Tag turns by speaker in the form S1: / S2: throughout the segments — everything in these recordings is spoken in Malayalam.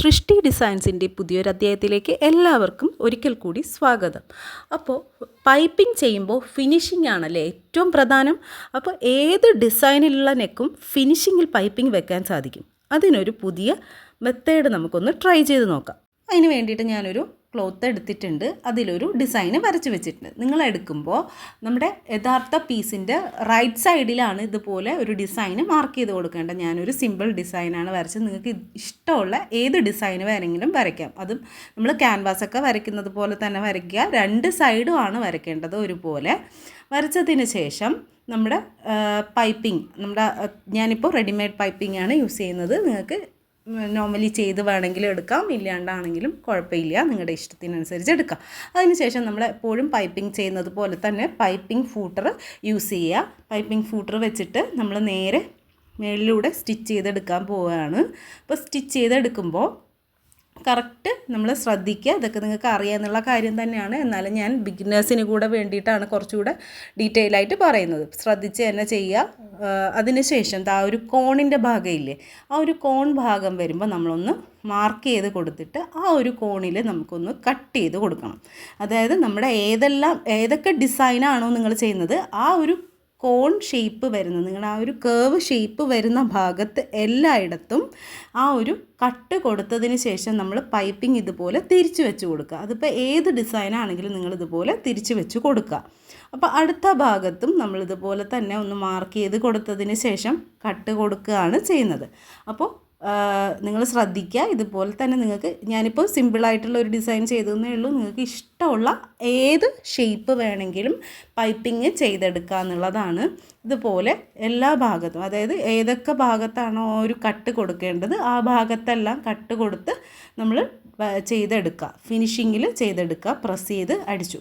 S1: സൃഷ്ടി ഡിസൈൻസിന്റെ പുതിയൊരു അധ്യായത്തിലേക്ക് എല്ലാവർക്കും ഒരിക്കൽ കൂടി സ്വാഗതം. അപ്പോൾ പൈപ്പിംഗ് ചെയ്യുമ്പോൾ ഫിനിഷിംഗ് ആണല്ലേ ഏറ്റവും പ്രധാനം? അപ്പോൾ ഏത് ഡിസൈനിലുള്ള നെക്കും ഫിനിഷിങ്ങിൽ പൈപ്പിംഗ് വെക്കാൻ സാധിക്കും? അതിനൊരു പുതിയ മെത്തേഡ് നമുക്കൊന്ന് ട്രൈ ചെയ്ത് നോക്കാം. അതിന് വേണ്ടിയിട്ട് ഞാനൊരു ക്ലോത്ത് എടുത്തിട്ടുണ്ട്. അതിലൊരു ഡിസൈന് വരച്ച് വെച്ചിട്ടുണ്ട്. നിങ്ങൾ എടുക്കുമ്പോൾ നമ്മുടെ യഥാർത്ഥ പീസിന്റെ റൈറ്റ് സൈഡിലാണ് ഇതുപോലെ ഒരു ഡിസൈന് മാർക്ക് ചെയ്ത് കൊടുക്കേണ്ടത്. ഞാനൊരു സിമ്പിൾ ഡിസൈനാണ് വരച്ചത്. നിങ്ങൾക്ക് ഇഷ്ടമുള്ള ഏത് ഡിസൈന് വേണമെങ്കിലും വരയ്ക്കാം. അതും നമ്മൾ ക്യാൻവാസൊക്കെ വരയ്ക്കുന്നത് പോലെ തന്നെ വരയ്ക്കുക. രണ്ട് സൈഡും ആണ് വരയ്ക്കേണ്ടത് ഒരുപോലെ. വരച്ചതിന് ശേഷം നമ്മുടെ പൈപ്പിംഗ് നമ്മുടെ ഞാനിപ്പോൾ റെഡിമെയ്ഡ് പൈപ്പിംഗ് ആണ് യൂസ് ചെയ്യുന്നത്. നിങ്ങൾക്ക് നോർമലി ചെയ്ത് വേണമെങ്കിലും എടുക്കാം. ഇല്ലാണ്ടാണെങ്കിലും കുഴപ്പമില്ല. നിങ്ങളുടെ ഇഷ്ടത്തിനനുസരിച്ച് എടുക്കാം. അതിനുശേഷം നമ്മൾ എപ്പോഴും പൈപ്പിംഗ് ചെയ്യുന്നത് പോലെ തന്നെ പൈപ്പിംഗ് ഫൂട്ടർ യൂസ് ചെയ്യുക. പൈപ്പിംഗ് ഫൂട്ടർ വെച്ചിട്ട് നമ്മൾ നേരെ മേളിലൂടെ സ്റ്റിച്ച് ചെയ്തെടുക്കാൻ പോവുകയാണ്. അപ്പോൾ സ്റ്റിച്ച് ചെയ്തെടുക്കുമ്പോൾ കറക്റ്റ് നമ്മൾ ശ്രദ്ധിക്കുക. ഇതൊക്കെ നിങ്ങൾക്ക് അറിയാമെന്നുള്ള കാര്യം തന്നെയാണ്. എന്നാലും ഞാൻ ബിഗിനേഴ്സിന് കൂടെ വേണ്ടിയിട്ടാണ് കുറച്ചുകൂടെ ഡീറ്റെയിൽ ആയിട്ട് പറയുന്നത്. ശ്രദ്ധിച്ച് തന്നെ ചെയ്യുക. അതിനുശേഷം ആ ഒരു കോണിന്റെ ഭാഗമില്ലേ ആ ഒരു കോൺ ഭാഗം വരുമ്പോൾ നമ്മളൊന്ന് മാർക്ക് ചെയ്ത് കൊടുത്തിട്ട് ആ ഒരു കോണിൽ നമുക്കൊന്ന് കട്ട് ചെയ്ത് കൊടുക്കണം. അതായത് നമ്മുടെ ഏതെല്ലാം ഏതൊക്കെ ഡിസൈനാണോ നിങ്ങൾ ചെയ്യുന്നത് ആ ഒരു കോൺ ഷേപ്പ് വരുന്ന നിങ്ങളുടെ ആ ഒരു കേവ് ഷേപ്പ് വരുന്ന ഭാഗത്ത് എല്ലായിടത്തും ആ ഒരു കട്ട് കൊടുത്തതിന് ശേഷം നമ്മൾ പൈപ്പിംഗ് ഇതുപോലെ തിരിച്ചു വെച്ച് കൊടുക്കുക. അതിപ്പോൾ ഏത് ഡിസൈനാണെങ്കിലും നിങ്ങൾ ഇതുപോലെ തിരിച്ചു വെച്ച് കൊടുക്കുക. അപ്പോൾ അടുത്ത ഭാഗത്തും നമ്മൾ ഇതുപോലെ തന്നെ ഒന്ന് മാർക്ക് ചെയ്ത് കൊടുത്തതിന് ശേഷം കട്ട് കൊടുക്കുകയാണ് ചെയ്യുന്നത്. അപ്പോൾ നിങ്ങൾ ശ്രദ്ധിക്കുക. ഇതുപോലെ തന്നെ നിങ്ങൾക്ക് ഞാനിപ്പോൾ സിമ്പിളായിട്ടുള്ള ഒരു ഡിസൈൻ ചെയ്തതെന്നേ ഉള്ളൂ. നിങ്ങൾക്ക് ഇഷ്ടമുള്ള ഏത് ഷേപ്പ് വേണമെങ്കിലും പൈപ്പിങ് ചെയ്തെടുക്കുക എന്നുള്ളതാണ്. ഇതുപോലെ എല്ലാ ഭാഗത്തും അതായത് ഏതൊക്കെ ഭാഗത്താണോ ഒരു കട്ട് കൊടുക്കേണ്ടത് ആ ഭാഗത്തെല്ലാം കട്ട് കൊടുത്ത് നമ്മൾ ചെയ്തെടുക്കുക. ഫിനിഷിങ്ങിൽ ചെയ്തെടുക്കുക. പ്രസ് ചെയ്ത് അടിച്ചു.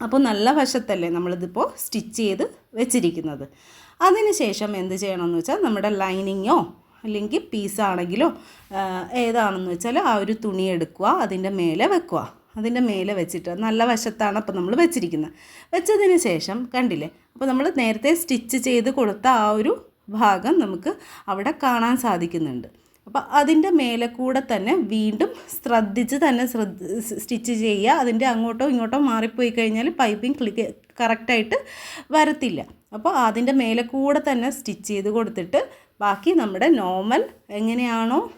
S1: അപ്പോൾ നല്ല വശത്തല്ലേ നമ്മളിതിപ്പോൾ സ്റ്റിച്ച് ചെയ്ത് വെച്ചിരിക്കുന്നത്. അതിനുശേഷം എന്ത് ചെയ്യണമെന്ന് വെച്ചാൽ നമ്മുടെ ലൈനിങ്ങോ അല്ലെങ്കിൽ പീസാണെങ്കിലോ ഏതാണെന്ന് വെച്ചാൽ ആ ഒരു തുണി എടുക്കുക അതിന്റെ മേലെ വെക്കുക. അതിന്റെ മേലെ വെച്ചിട്ട് നല്ല വശത്താണ് അപ്പോൾ നമ്മൾ വെച്ചിരിക്കുന്നത്. വെച്ചതിന് ശേഷം കണ്ടില്ലേ അപ്പോൾ നമ്മൾ നേരത്തെ സ്റ്റിച്ച് ചെയ്ത് കൊടുത്ത ആ ഒരു ഭാഗം നമുക്ക് അവിടെ കാണാൻ സാധിക്കുന്നുണ്ട്. അപ്പോൾ അതിന്റെ മേലെ കൂടെ തന്നെ വീണ്ടും ശ്രദ്ധിച്ച് തന്നെ സ്റ്റിച്ച് ചെയ്യുക. അതിന്റെ അങ്ങോട്ടോ ഇങ്ങോട്ടോ മാറിപ്പോയി കഴിഞ്ഞാൽ പൈപ്പിംഗ് ക്ലിക്ക് കറക്റ്റായിട്ട് വരത്തില്ല. അപ്പോൾ അതിന്റെ മേലെ കൂടെ തന്നെ സ്റ്റിച്ച് ചെയ്ത് കൊടുത്തിട്ട് ബാക്കി നമ്മുടെ നോർമൽ എങ്ങനെയാണോ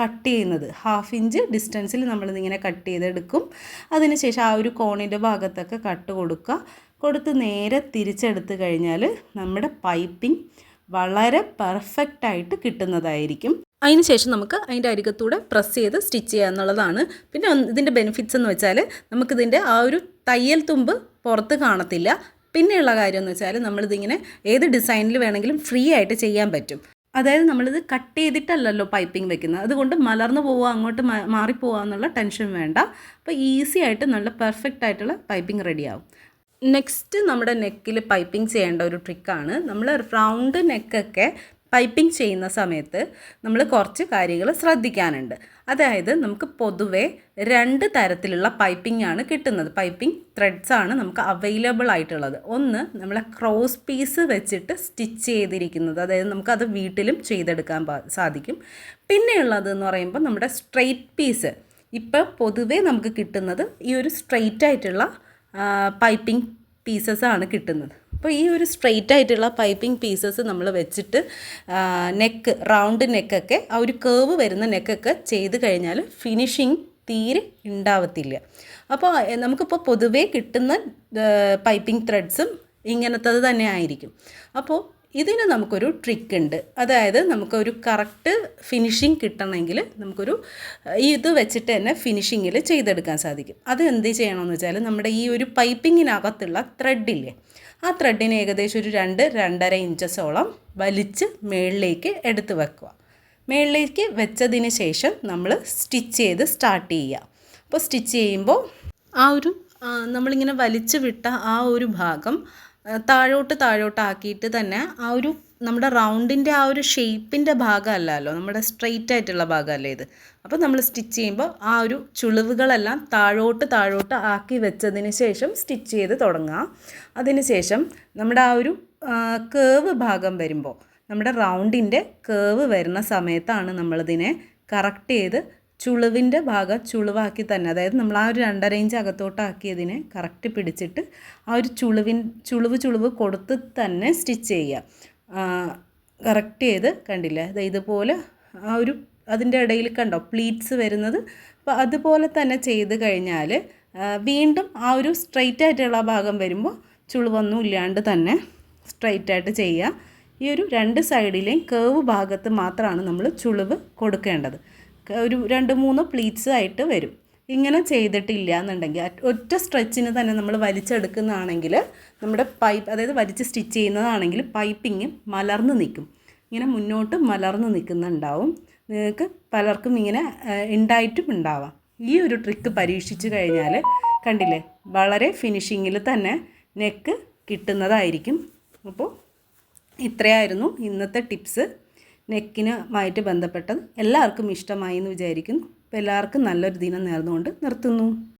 S1: കട്ട് ചെയ്യുന്നത്. ഹാഫ് ഇഞ്ച് ഡിസ്റ്റൻസിൽ നമ്മളിതിങ്ങനെ കട്ട് ചെയ്തെടുക്കും. അതിനുശേഷം ആ ഒരു കോണിന്റെ ഭാഗത്തൊക്കെ കട്ട് കൊടുക്കുക. കൊടുത്ത് നേരെ തിരിച്ചെടുത്ത് കഴിഞ്ഞാൽ നമ്മുടെ പൈപ്പിംഗ് വളരെ പെർഫെക്റ്റായിട്ട് കിട്ടുന്നതായിരിക്കും. അതിനുശേഷം നമുക്ക് അതിന്റെ അരികത്തൂടെ പ്രസ് ചെയ്ത് സ്റ്റിച്ച് ചെയ്യുക എന്നുള്ളതാണ്. പിന്നെ ഇതിന്റെ ബെനിഫിറ്റ്സ് എന്ന് വെച്ചാൽ നമുക്കിതിന്റെ ആ ഒരു തയ്യൽ തുമ്പ് പുറത്ത് കാണത്തില്ല. പിന്നെയുള്ള കാര്യം എന്ന് വെച്ചാൽ നമ്മളിതിങ്ങനെ ഏത് ഡിസൈനിൽ വേണമെങ്കിലും ഫ്രീ ആയിട്ട് ചെയ്യാൻ പറ്റും. അതായത് നമ്മളിത് കട്ട് ചെയ്തിട്ടല്ലല്ലോ പൈപ്പിംഗ് വെക്കുന്നത്. അതുകൊണ്ട് മലർന്നു പോവുക അങ്ങോട്ട് മാറിപ്പോവുക എന്നുള്ള ടെൻഷൻ വേണ്ട. അപ്പോൾ ഈസി ആയിട്ട് നല്ല പെർഫെക്റ്റ് ആയിട്ടുള്ള പൈപ്പിംഗ് റെഡിയാവും. നെക്സ്റ്റ് നമ്മുടെ നെക്കിൽ പൈപ്പിംഗ് ചെയ്യേണ്ട ഒരു ട്രിക്കാണ് നമ്മൾ റൗണ്ട് നെക്കൊക്കെ പൈപ്പിംഗ് ചെയ്യുന്ന സമയത്ത് നമ്മൾ കുറച്ച് കാര്യങ്ങൾ ശ്രദ്ധിക്കാനുണ്ട്. അതായത് നമുക്ക് പൊതുവെ രണ്ട് തരത്തിലുള്ള പൈപ്പിംഗ് ആണ് കിട്ടുന്നത്. പൈപ്പിംഗ് ത്രെഡ്സ് ആണ് നമുക്ക് അവൈലബിൾ ആയിട്ടുള്ളത്. ഒന്ന് നമ്മളെ ക്രോസ് പീസ് വെച്ചിട്ട് സ്റ്റിച്ച് ചെയ്തിരിക്കുന്നത്. അതായത് നമുക്കത് വീട്ടിലും ചെയ്തെടുക്കാൻ സാധിക്കും. പിന്നെയുള്ളത് എന്ന് പറയുമ്പോൾ നമ്മുടെ സ്ട്രെയിറ്റ് പീസ് ഇപ്പോൾ പൊതുവേ നമുക്ക് കിട്ടുന്നത് ഈ ഒരു സ്ട്രെയിറ്റ് ആയിട്ടുള്ള പൈപ്പിംഗ് പീസസ് ആണ് കിട്ടുന്നത്. അപ്പോൾ ഈ ഒരു സ്ട്രെയിറ്റ് ആയിട്ടുള്ള പൈപ്പിംഗ് പീസസ് നമ്മൾ വെച്ചിട്ട് നെക്ക് റൗണ്ട് നെക്കൊക്കെ ആ ഒരു കേവ് വരുന്ന നെക്കൊക്കെ ചെയ്ത് കഴിഞ്ഞാൽ ഫിനിഷിങ് തീരെ ഉണ്ടാവത്തില്ല. അപ്പോൾ നമുക്കിപ്പോൾ പൊതുവേ കിട്ടുന്ന പൈപ്പിംഗ് ത്രെഡ്സും ഇങ്ങനത്തത് തന്നെ ആയിരിക്കും. അപ്പോൾ ഇതിന് നമുക്കൊരു ട്രിക്ക് ഉണ്ട്. അതായത് നമുക്കൊരു കറക്റ്റ് ഫിനിഷിങ് കിട്ടണമെങ്കിൽ നമുക്കൊരു ഇത് വെച്ചിട്ട് തന്നെ ഫിനിഷിങ്ങിൽ ചെയ്തെടുക്കാൻ സാധിക്കും. അത് എന്ത് ചെയ്യണമെന്ന് വെച്ചാൽ നമ്മുടെ ഈ ഒരു പൈപ്പിങ്ങിനകത്തുള്ള ത്രെഡില്ലേ ആ ത്രെഡിന് ഏകദേശം ഒരു രണ്ട് രണ്ടര ഇഞ്ചസോളം വലിച്ച് മേളിലേക്ക് എടുത്ത് വെക്കുക. മേളിലേക്ക് വെച്ചതിന് ശേഷം നമ്മൾ സ്റ്റിച്ച് ചെയ്ത് സ്റ്റാർട്ട് ചെയ്യുക. അപ്പോൾ സ്റ്റിച്ച് ചെയ്യുമ്പോൾ ആ ഒരു നമ്മളിങ്ങനെ വലിച്ചു വിട്ട ആ ഒരു ഭാഗം താഴോട്ട് താഴോട്ടാക്കിയിട്ട് തന്നെ ആ ഒരു നമ്മുടെ റൗണ്ടിന്റെ ആ ഒരു ഷേപ്പിന്റെ ഭാഗമല്ലല്ലോ നമ്മുടെ സ്ട്രെയിറ്റ് ആയിട്ടുള്ള ഭാഗമല്ലേ ഇത്. അപ്പോൾ നമ്മൾ സ്റ്റിച്ച് ചെയ്യുമ്പോൾ ആ ഒരു ചുളിവുകളെല്ലാം താഴോട്ട് താഴോട്ട് ആക്കി വെച്ചതിന് ശേഷം സ്റ്റിച്ച് ചെയ്ത് തുടങ്ങാം. അതിന് ശേഷം നമ്മുടെ ആ ഒരു കേവ് ഭാഗം വരുമ്പോൾ നമ്മുടെ റൗണ്ടിന്റെ കേവ് വരുന്ന സമയത്താണ് നമ്മളിതിനെ കറക്റ്റ് ചെയ്ത് ചുളിവിന്റെ ഭാഗം ചുളിവാക്കി തന്നെ അതായത് നമ്മൾ ആ ഒരു രണ്ടര ഇഞ്ച് അകത്തോട്ടാക്കിയതിനെ കറക്റ്റ് പിടിച്ചിട്ട് ആ ഒരു ചുളിവിൻ ചുളിവ് ചുളിവ് കൊടുത്ത് തന്നെ സ്റ്റിച്ച് ചെയ്യുക. കറക്റ്റ് ചെയ്ത് കണ്ടില്ല? ദേ ഇതുപോലെ ആ ഒരു അതിന്റെ ഇടയിൽ കണ്ടോ? പ്ലീറ്റ്സ് വരുന്നത്. അപ്പോൾ അതുപോലെ തന്നെ ചെയ്ത് കഴിഞ്ഞാൽ വീണ്ടും ആ ഒരു സ്ട്രൈറ്റ് ആയിട്ടുള്ള ഭാഗം വരുമ്പോൾ ചുളിവൊന്നും ഇല്ലാണ്ട് തന്നെ സ്ട്രൈറ്റ് ആയിട്ട് ചെയ്യുക. ഈ ഒരു രണ്ട് സൈഡിലെയും കേവ് ഭാഗത്ത് മാത്രമാണ് നമ്മൾ ചുളിവ് കൊടുക്കേണ്ടത്. ഒരു രണ്ട് മൂന്ന് പ്ലീറ്റ്സ് ആയിട്ട് വരും. ഇങ്ങനെ ചെയ്തിട്ടില്ല എന്നുണ്ടെങ്കിൽ ഒറ്റ സ്ട്രെച്ചിന് തന്നെ നമ്മൾ വലിച്ചെടുക്കുന്നതാണെങ്കിൽ നമ്മുടെ പൈപ്പ് അതായത് വലിച്ച് സ്റ്റിച്ച് ചെയ്യുന്നതാണെങ്കിൽ പൈപ്പിങ് മലർന്ന് നിൽക്കും. ഇങ്ങനെ മുന്നോട്ട് മലർന്ന് നിൽക്കുന്നുണ്ടാവും. നിങ്ങൾക്ക് പലർക്കും ഇങ്ങനെ ഉണ്ടായിട്ടും ഉണ്ടാവാം. ഈ ഒരു ട്രിക്ക് പരീക്ഷിച്ച് കഴിഞ്ഞാൽ കണ്ടില്ലേ വളരെ ഫിനിഷിങ്ങിൽ തന്നെ നെക്ക് കിട്ടുന്നതായിരിക്കും. അപ്പോൾ ഇത്രയായിരുന്നു ഇന്നത്തെ ടിപ്സ്. നെക്കിനുമായിട്ട് ബന്ധപ്പെട്ടത് എല്ലാവർക്കും ഇഷ്ടമായി എന്ന് വിചാരിക്കുന്നു. അപ്പോൾ എല്ലാവർക്കും നല്ലൊരു ദിനം നേർന്നുകൊണ്ട് നിർത്തുന്നു.